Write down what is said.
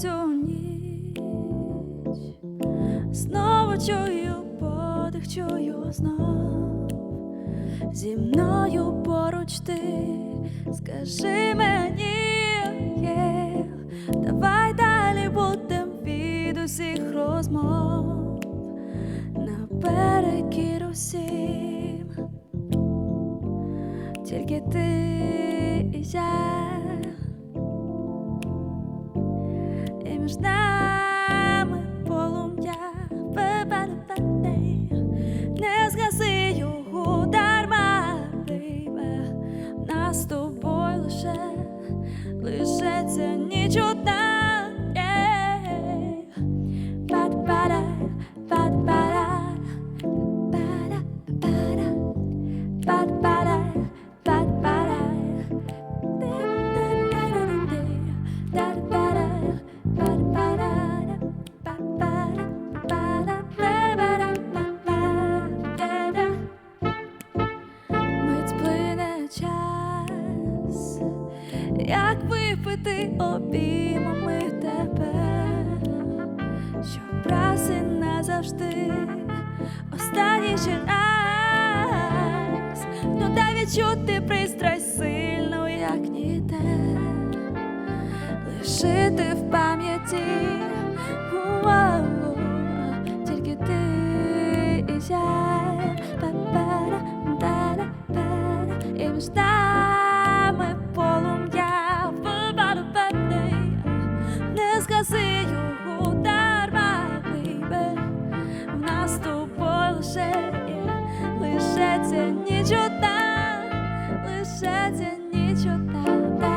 цю ніч, знову чую подих, чую знов, зі мною поруч ти, скажи мені, yeah. давай далі будем від усіх розмов, наперекір усім, тільки ти і я. І як випити обіймами тебе, щоб раз і назавжди останній ще раз, ну дай відчути пристрасть сильну, як ніде, лишити в пам'яті. Тільки ти і я, Па-па-ра, да-да-ба-да. і між нами не згаси його дарма, бейбе, в нас тобою лише є, лишеться ніч одна, лишеться ніч одна.